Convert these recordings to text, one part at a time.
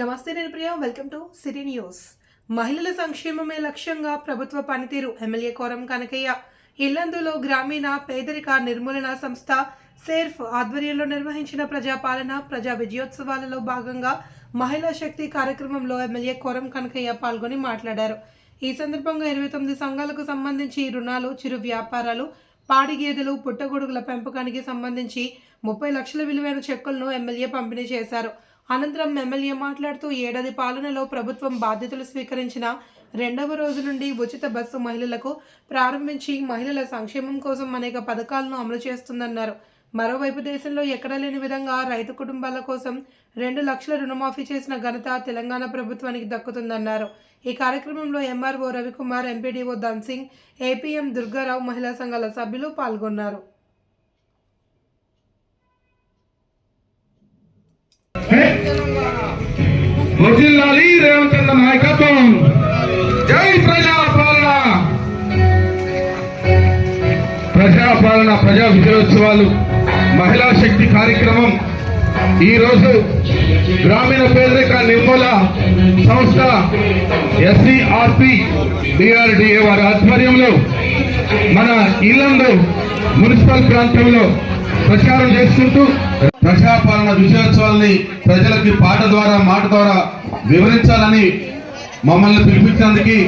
నమస్తే నేను Priya welcome to city news మహిళల సంక్షేమమే లక్ష్యంగా ప్రభుత్వ పనితీరు ఎమ్మెల్యే కోరం కనకయ్య. ఇల్లందులో గ్రామీణ పేదరిక నిర్మూలన సంస్థ సేర్ఫ్ ఆధ్వర్యంలో నిర్వహించిన ప్రజాపాలన ప్రజా విజయోత్సవాలలో భాగంగా మహిళా శక్తి కార్యక్రమంలో ఎమ్మెల్యే కోరం కనకయ్య పాల్గొని మాట్లాడారు. ఈ సందర్భంగా ఇరవై తొమ్మిది సంఘాలకు సంబంధించి రుణాలు చిరు వ్యాపారాలు పాడి గేదెలు పుట్టగొడుగుల పెంపకానికి సంబంధించి ముప్పై లక్షల విలువైన చెక్కులను ఎమ్మెల్యే పంపిణీ చేశారు. అనంతరం ఎమ్మెల్యే మాట్లాడుతూ ఏడాది పాలనలో ప్రభుత్వం బాధ్యతలు స్వీకరించిన రెండవ రోజు నుండి ఉచిత బస్సు మహిళలకు ప్రారంభించి మహిళల సంక్షేమం కోసం అనేక పథకాలను అమలు చేస్తుందన్నారు. మరోవైపు దేశంలో ఎక్కడా లేని విధంగా రైతు కుటుంబాల కోసం రెండు లక్షల రుణమాఫీ చేసిన ఘనత తెలంగాణ ప్రభుత్వానికి దక్కుతుందన్నారు. ఈ కార్యక్రమంలో MRO Ravikumar MPDO Dhansingh APM Durgarao మహిళా సంఘాల సభ్యులు పాల్గొన్నారు. వర్జిల్లాలి రేవంత్ నాయకత్వం. జై ప్రజాపాలన. ప్రజాపాలన ప్రజా విజయోత్సవాలు మహిళా శక్తి కార్యక్రమం. ఈ రోజు గ్రామీణ పేదరిక నిర్మూల సంస్థ ఎస్సీఆర్పి డిఆర్డిఏ వారి ఆధ్వర్యంలో మన ఇల్లందు మున్సిపల్ ప్రాంతంలో ప్రచారం చేసుకుంటూ ప్రజాపాలన విజయోత్సవాల్ని ప్రజలకి పాట ద్వారా మాట ద్వారా వివరించాలని మమ్మల్ని పిలిపించినందుకు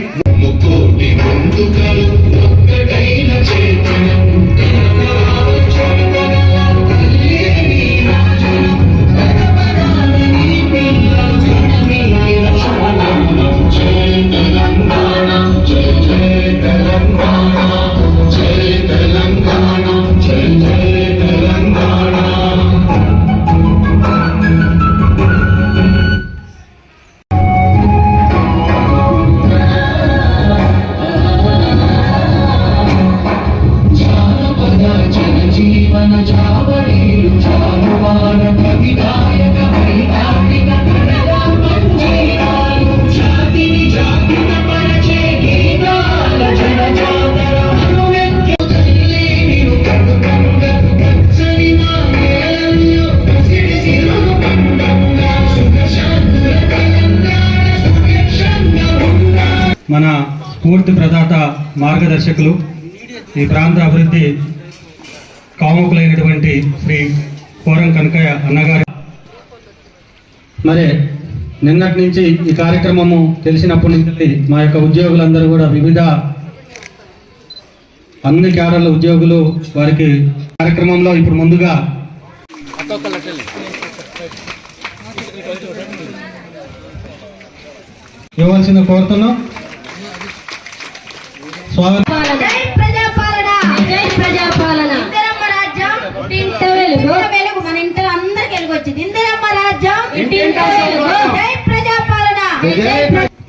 స్ఫూర్తి ప్రదాత మార్గదర్శకులు ఈ ప్రాంత అభివృద్ధి కాముకులైనటువంటి శ్రీ కోరం కనకయ్య అన్నగారి. మరి నిన్నటి నుంచి ఈ కార్యక్రమము తెలిసినప్పటి నుంచి మా యొక్క ఉద్యోగులందరూ కూడా వివిధ అన్ని క్యాడర్ల ఉద్యోగులు వారికి కార్యక్రమంలో ఇప్పుడు ముందుగా ఇవ్వాల్సింది కోరుతున్నాం. మన అందరికి ఇందిరమ్మ రాజ్యం. జై ప్రజాపాలన.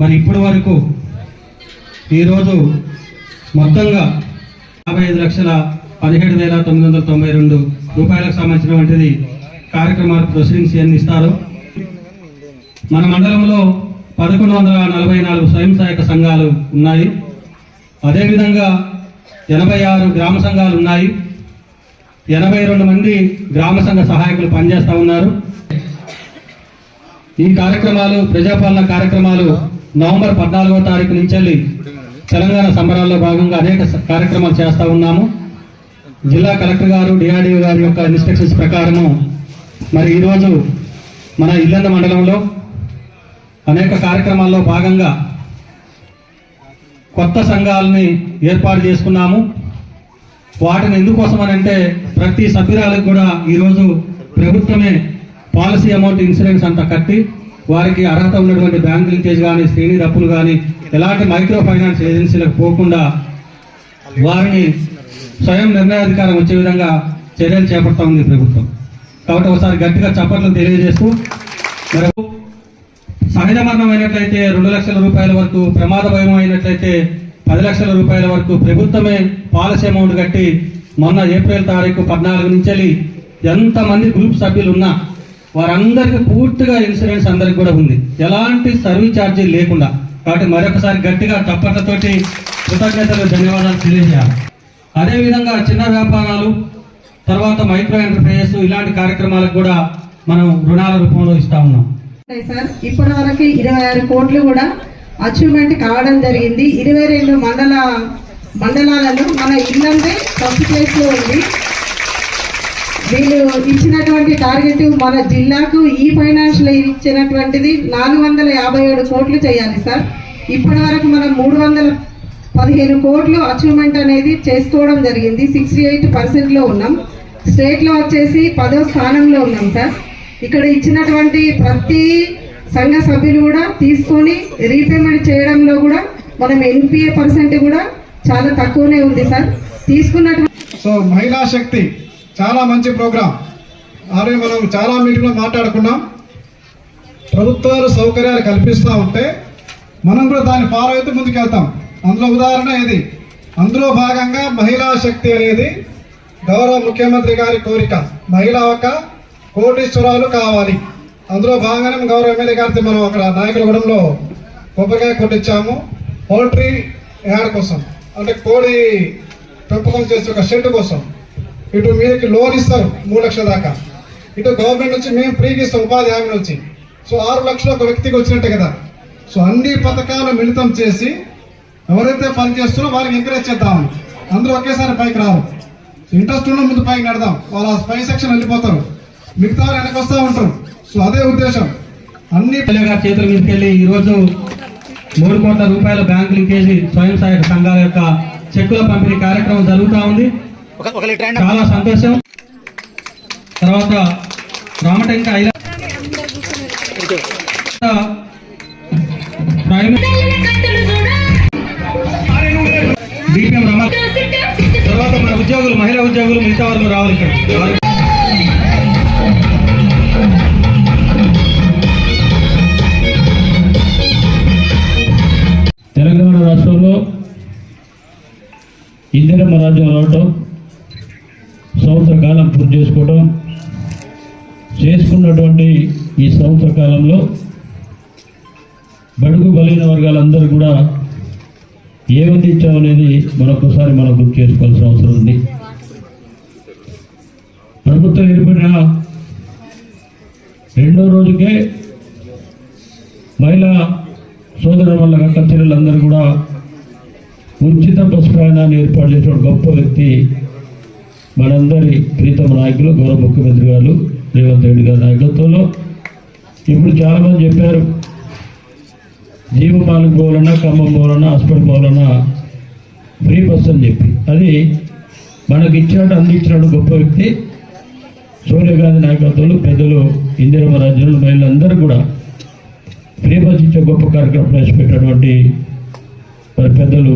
మరి ఇప్పటి వరకు ఈరోజు మొత్తంగా యాభై ఐదు లక్షల పదిహేడు వేల తొమ్మిది వందల తొంభై రెండు రూపాయలకు సంబంధించినటువంటిది కార్యక్రమాలు ప్రొసీడింగ్స్ ఇవన్నీ ఇస్తారు. మన మండలంలో పదకొండు వందల నలభై నాలుగు స్వయం సహాయక సంఘాలు ఉన్నాయి. అదేవిధంగా ఎనభై ఆరు గ్రామ సంఘాలు ఉన్నాయి. ఎనభై రెండు మంది గ్రామ సంఘ సహాయకులు పనిచేస్తూ ఉన్నారు. ఈ కార్యక్రమాలు ప్రజాపాలన కార్యక్రమాలు నవంబర్ పద్నాలుగో తారీఖు నుంచి వెళ్ళి తెలంగాణ సంబరాల్లో భాగంగా అనేక కార్యక్రమాలు చేస్తూ ఉన్నాము. జిల్లా కలెక్టర్ గారు డిఆర్డీఓ గారి యొక్క ఇన్స్ట్రక్షన్స్ ప్రకారము మరి ఈరోజు మన ఇల్లంద మండలంలో అనేక కార్యక్రమాల్లో భాగంగా కొత్త సంఘాలని ఏర్పాటు చేసుకున్నాము. వాటిని ఎందుకోసం అని అంటే ప్రతి సభ్యురాలకు కూడా ఈరోజు ప్రభుత్వమే పాలసీ అమౌంట్ ఇన్సూరెన్స్ అంతా కట్టి వారికి అర్హత ఉన్నటువంటి బ్యాంక్ లింకేజ్ కానీ శ్రేణి అప్పులు కానీ ఎలాంటి మైక్రో ఫైనాన్స్ ఏజెన్సీలకు పోకుండా వారిని స్వయం నిర్ణయాధికారం వచ్చే విధంగా చర్యలు చేపడతా ఉంది ప్రభుత్వం. కాబట్టి ఒకసారి గట్టిగా చప్పట్లు తెలియజేస్తూ మరి సహజ మరణం అయినట్లయితే రెండు లక్షల రూపాయల వరకు ప్రమాద భయం అయినట్లయితే పది లక్షల రూపాయల వరకు ప్రభుత్వమే పాలసీ అమౌంట్ కట్టి మొన్న ఏప్రిల్ తారీఖు పద్నాలుగు నుంచి ఎంతమంది గ్రూప్ సభ్యులు ఉన్నా వారందరికీ పూర్తిగా ఇన్సూరెన్స్ అందరికి కూడా ఉంది. ఎలాంటి సర్వీస్ ఛార్జీలు లేకుండా. కాబట్టి మరొకసారి గట్టిగా తప్పట్లతోటి కృతజ్ఞతలు ధన్యవాదాలు తెలియజేయాలి. అదేవిధంగా చిన్న వ్యాపారాలు తర్వాత మైక్రో ఎంటర్ప్రైజెస్ ఇలాంటి కార్యక్రమాలకు కూడా మనం రుణాల రూపంలో ఇస్తా ఉన్నాం. సార్. ఇప్పటి వరకు ఇరవై ఆరు కోట్లు కూడా అచీవ్మెంట్ కావడం జరిగింది. ఇరవై రెండు మండల మండలాలలో మన ఇల్లందే ఫస్ట్ చేస్తూ ఉంది. వీళ్ళు ఇచ్చినటువంటి టార్గెట్ మన జిల్లాకు ఈ ఫైనాన్షియల్ ఇచ్చినటువంటిది నాలుగు వందల యాభై ఏడు కోట్లు చేయాలి సార్. ఇప్పటి వరకు మనం మూడు వందల పదిహేను కోట్లు అచీవ్మెంట్ అనేది చేసుకోవడం జరిగింది. సిక్స్టీ ఎయిట్ పర్సెంట్లో ఉన్నాం. స్టేట్లో వచ్చేసి పదో స్థానంలో ఉన్నాం సార్. ఇక్కడ ఇచ్చినటువంటి ప్రతి సంఘ సభ్యులు కూడా తీసుకొని రీపేమెంట్ చేయడంలో కూడా మనం ఎన్పిఏ పర్సెంట్ కూడా చాలా తక్కువనే ఉంది సార్. తీసుకున్నటువంటి సో మహిళా శక్తి చాలా మంచి ప్రోగ్రాం అదే మనం చాలా మీటింగ్లో మాట్లాడుకున్నాం. ప్రభుత్వాలు సౌకర్యాలు కల్పిస్తూ ఉంటే మనం కూడా దాన్ని ఫాలో అయితే ముందుకెళ్తాం. అందులో ఉదాహరణ ఇది అందులో భాగంగా మహిళా శక్తి అనేది గౌరవ ముఖ్యమంత్రి గారి కోరిక. మహిళ ఒక కోటీశ్వరాలు కావాలి. అందులో భాగంగానే గౌరవ ఎమ్మెల్యే గారితో మనం అక్కడ నాయకులగూడెంలో కొబ్బరికాయ కొట్టించాము. పౌల్ట్రీ యాడ్ కోసం అంటే కోడి పెంపకం చేసే ఒక షెడ్ కోసం ఇటు మీకు లోన్ ఇస్తారు మూడు లక్షల దాకా. ఇటు గవర్నమెంట్ నుంచి మేము ఫ్రీకి ఇస్తాం ఉపాధి హామీ నుంచి. సో ఆరు లక్షలు ఒక వ్యక్తికి వచ్చినట్టే కదా. సో అన్ని పథకాలు మిళితం చేసి ఎవరైతే పని చేస్తున్నారో వారికి ఎంకరేజ్ చేద్దాం. అందరూ ఒకేసారి పైకి రావు. ఇంట్రెస్ట్ ఉన్న ముందు పైకి నడదాం. వాళ్ళ పై సెక్షన్ వెళ్ళిపోతారు. మిగతా వారు వెనక్కి వస్తూ ఉంటారు సో అదే ఉద్దేశం. అన్ని గారి చేతుల మీదకెళ్ళి ఈరోజు మూడు కోట్ల రూపాయల బ్యాంకు లింకేజీ స్వయం సహాయక సంఘాల యొక్క చెక్కుల పంపిణీ కార్యక్రమం జరుగుతూ ఉంది. చాలా సంతోషం. తర్వాత రామటెంక ఐల తర్వాత మన ఉద్యోగులు మహిళా ఉద్యోగులు మిగతా వాళ్ళు రావాలి ఇక్కడ. రాజ్యం రావటం సంవత్సర కాలం పూర్తి చేసుకోవడం చేసుకున్నటువంటి ఈ సంవత్సర కాలంలో బడుగు బలైన వర్గాలందరూ కూడా ఏమంది ఇచ్చామనేది మరొకసారి మనం గుర్తు చేసుకోవాల్సిన అవసరం ఉంది. ప్రభుత్వం ఏర్పడిన రెండో రోజుకే మహిళా సోదరుల వల్ల అక్క చెల్లెలందరూ కూడా ఉచిత బస్ ప్రయాణాన్ని ఏర్పాటు చేసిన గొప్ప వ్యక్తి మనందరి ప్రీతమ నాయకులు గౌరవ ముఖ్యమంత్రి గారు రేవంత్ రెడ్డి గారి నాయకత్వంలో. ఇప్పుడు చాలామంది చెప్పారు జీవమాలకు పోవాలన్నా ఖమ్మం పోవాలన్నా హాస్పిటల్ పోవాలన్నా ఫ్రీ బస్ అని చెప్పి. అది మనకి ఇచ్చినట్టు అందించినట్టు గొప్ప వ్యక్తి. సోనియా గాంధీ నాయకత్వంలో పెద్దలు ఇందిరమ్మ రాజ్యంలో మహిళలందరూ కూడా ఫ్రీ బస్ ఇచ్చే గొప్ప కార్యక్రమం ప్రవేశపెట్టినటువంటి మరి పెద్దలు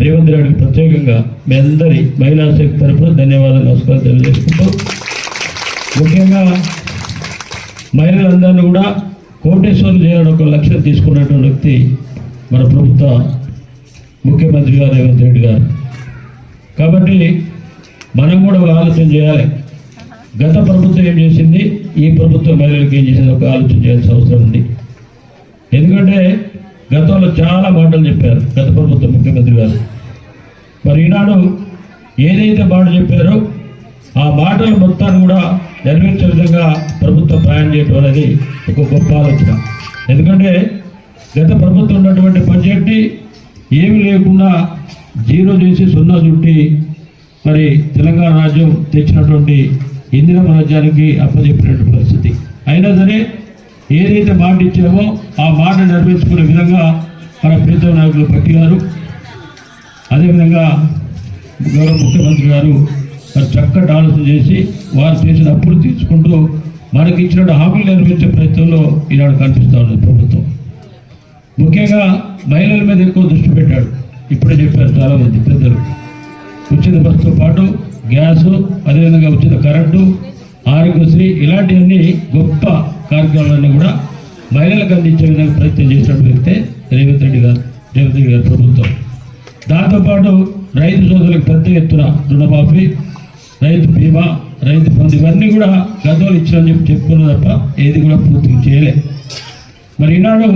రేవంత్ రెడ్డికి ప్రత్యేకంగా మీ అందరి మహిళా శక్తి తరఫున ధన్యవాదాలు నమస్కారం తెలియజేసుకుంటూ ముఖ్యంగా మహిళలందరినీ కూడా కోటేశ్వరం చేయాలని ఒక లక్ష్యం తీసుకున్నటువంటి వ్యక్తి మన ప్రభుత్వ ముఖ్యమంత్రి గారు రేవంత్ రెడ్డి గారు. కాబట్టి మనం కూడా ఒక ఆలోచన చేయాలి. గత ప్రభుత్వం ఏం చేసింది? ఈ ప్రభుత్వం మహిళలకు ఏం చేసింది? ఒక ఆలోచన చేయాల్సిన అవసరం ఉంది. ఎందుకంటే గతంలో చాలా మాటలు చెప్పారు గత ప్రభుత్వ ముఖ్యమంత్రి గారు. మరి ఈనాడు ఏదైతే మాట చెప్పారో ఆ మాటలు మొత్తాన్ని కూడా నెరవేర్చే విధంగా ప్రభుత్వం ప్రయాణం చేయడం అనేది ఒక గొప్ప ఆలోచన. ఎందుకంటే గత ప్రభుత్వం ఉన్నటువంటి బడ్జెట్ని ఏమీ లేకుండా జీరో చేసి సున్నా చుట్టి మరి తెలంగాణ రాజ్యం తెచ్చినటువంటి ఇందిరమ రాజ్యానికి అప్పచెప్పినటువంటి పరిస్థితి. అయినా సరే ఏదైతే మాట ఇచ్చామో ఆ మాట నెరవేర్చుకునే విధంగా మన ప్రీతం నాయకులు పట్టి గారు అదేవిధంగా గౌరవ ముఖ్యమంత్రి గారు మరి చక్కటి ఆలోచన చేసి వారు చేసిన అప్పులు తీర్చుకుంటూ మనకి ఇచ్చిన హామీలు నెరవేర్చే ప్రయత్నంలో ఈనాడు కనిపిస్తూ ఉన్నది ప్రభుత్వం. ముఖ్యంగా మహిళల మీద ఎక్కువ దృష్టి పెట్టాడు. ఇప్పుడే చెప్పారు చాలామంది పెద్దలు. ఉచిత బస్సుతో పాటు గ్యాసు అదేవిధంగా ఉచిత కరెంటు ఆరోగ్యశ్రీ ఇలాంటివన్నీ గొప్ప కార్యక్రమాలన్నీ కూడా మహిళలకు అందించే విధంగా ప్రయత్నం చేసినట్టు వ్యక్తే రేవంత్ రెడ్డి గారు రేవంత్ రెడ్డి గారి ప్రభుత్వం. దాంతోపాటు రైతు సోదరులకు పెద్ద ఎత్తున రుణమాఫీ రైతు బీమా రైతు బంధు ఇవన్నీ కూడా గతంలో ఇచ్చారని చెప్పి చెప్పుకున్నారు తప్ప ఏది కూడా పూర్తి చేయలే. మరి ఈనాడు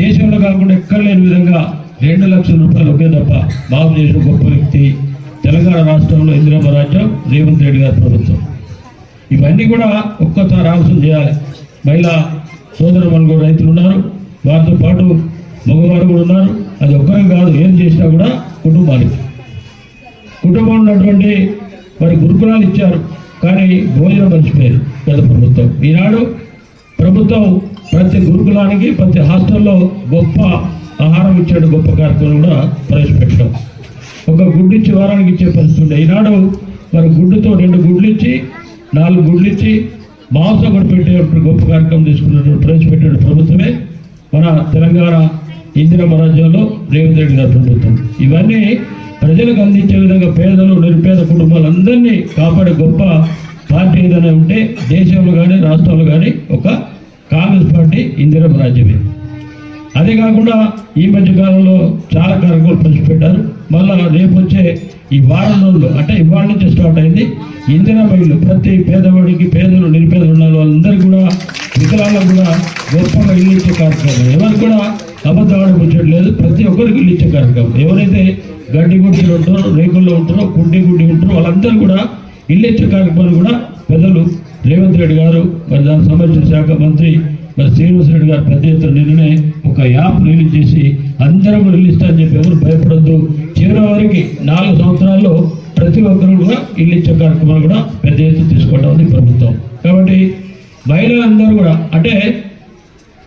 దేశంలో కాకుండా ఎక్కడ లేని విధంగా రెండు లక్షల రూపాయలు ఒకే తప్ప బాగు చేసిన గొప్ప వ్యక్తి తెలంగాణ రాష్ట్రంలో ఇందిరమ్మ రాజ్యం రేవంత్ రెడ్డి గారి ప్రభుత్వం. ఇవన్నీ కూడా ఒక్కసారి ఆలోచన చేయాలి. మహిళా సోదర కూడా రైతులు ఉన్నారు వారితో పాటు మగవారు కూడా ఉన్నారు. అది ఒక్కరే కాదు ఏం చేసినా కూడా కుటుంబానికి. కుటుంబం ఉన్నటువంటి మరి గురుకులాలు ఇచ్చారు కానీ భోజనం మర్చిపోయారు గత ప్రభుత్వం. ఈనాడు ప్రభుత్వం ప్రతి గురుకులానికి ప్రతి హాస్టల్లో గొప్ప ఆహారం ఇచ్చాడు గొప్ప కార్యక్రమం కూడా ప్రవేశపెట్టడం. ఒక గుడ్డు ఇచ్చి వారానికి ఇచ్చే పరిస్థితి ఉండే. ఈనాడు మరి గుడ్డుతో రెండు గుడ్లు ఇచ్చి నాలుగు గుడ్లు ఇచ్చి మాంసం కూడా పెట్టే గొప్ప కార్యక్రమం తీసుకున్నటువంటి ప్రవేశపెట్టిన ప్రభుత్వమే మన తెలంగాణ ఇందిరమ్మ రాజ్యంలో రేవంత్ రెడ్డి గారి ప్రభుత్వం. ఇవన్నీ ప్రజలకు అందించే విధంగా పేదలు నిరుపేద కుటుంబాలందరినీ కాపాడే గొప్ప పార్టీ ఏదైనా ఉంటే దేశంలో కానీ రాష్ట్రంలో కానీ ఒక కాంగ్రెస్ పార్టీ ఇందిరమ్మ రాజ్యమే అదే కాకుండా ఈ మధ్య కాలంలో చాలా కార్యక్రమాలు పంచిపెట్టారు మళ్ళా రేపు వచ్చే ఈ వారం రోజులు అంటే ఇవాళ నుంచి స్టార్ట్ అయింది. ఇందిరా మహిళలు ప్రతి పేదవాడికి పేదలు నిరుపేదలు ఉన్న వాళ్ళందరికీ కూడా వికలాంగులకు కూడా గొప్పగా ఇల్లు ఇచ్చే కార్యక్రమం. ఎవరికి కూడా అబద్ధం ముచ్చట్లేదు ప్రతి ఒక్కరికి ఇల్లు ఇచ్చే కార్యక్రమం. ఎవరైతే గడ్డి గుడ్డీలు ఉంటారో రేకుల్లో ఉంటారో గుడ్డి గుడ్డి ఉంటారో వాళ్ళందరూ కూడా ఇల్లు ఇచ్చే కార్యక్రమాలు కూడా పెద్దలు రేవంత్ రెడ్డి గారు మరి దానికి సంబంధించిన శాఖ మంత్రి మరి శ్రీనివాసరెడ్డి గారు పెద్ద ఎత్తున నిన్ననే ఒక యాప్ రిలీజ్ చేసి అందరం రిలీజ్ అని చెప్పి ఎవరు భయపడద్దు. చివరి వారికి నాలుగు సంవత్సరాల్లో ప్రతి ఒక్కరు కూడా ఇల్లు ఇచ్చే కార్యక్రమాలు కూడా పెద్ద ఎత్తున తీసుకోవడం ఉంది ప్రభుత్వం. కాబట్టి మహిళలందరూ కూడా అంటే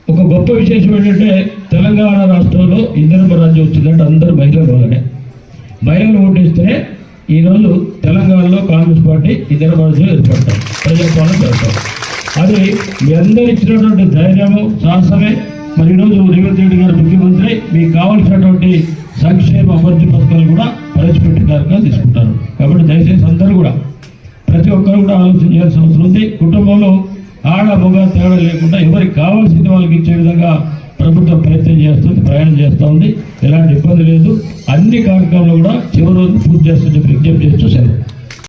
ఒక గొప్ప విశేషం ఏంటంటే తెలంగాణ రాష్ట్రంలో ఇంధన రాజ్యం వచ్చిందంటే అందరూ మహిళల వల్లనే. మహిళలు ఓటేస్తేనే ఈరోజు తెలంగాణలో కాంగ్రెస్ పార్టీ ఇందిరమ్మ రాజ్యం ఏర్పడతాం. ప్రజాపాలన చేస్తాం. అది మీ అందరు ఇచ్చినటువంటి ధైర్యము సాహసమే. మరి ఈరోజు రేవంత్ రెడ్డి గారు ముఖ్యమంత్రి మీకు కావాల్సినటువంటి సంక్షేమ అభివృద్ధి పథకాలు కూడా ప్రవేశపెట్టే కార్యక్రమాలు తీసుకుంటారు. కాబట్టి దయచేసి అందరూ కూడా ప్రతి ఒక్కరు కూడా ఆలోచన చేయాల్సిన అవసరం ఉంది. కుటుంబంలో ఆడ మగ తేడా లేకుండా ఎవరికి కావాల్సిన వాళ్ళకి ఇచ్చే విధంగా ప్రభుత్వం ప్రయత్నం చేస్తుంది ప్రయాణం చేస్తూ ఉంది. ఎలాంటి ఇబ్బంది లేదు. అన్ని కార్యక్రమాలు కూడా చివరి రోజు పూర్తి చేస్తుంది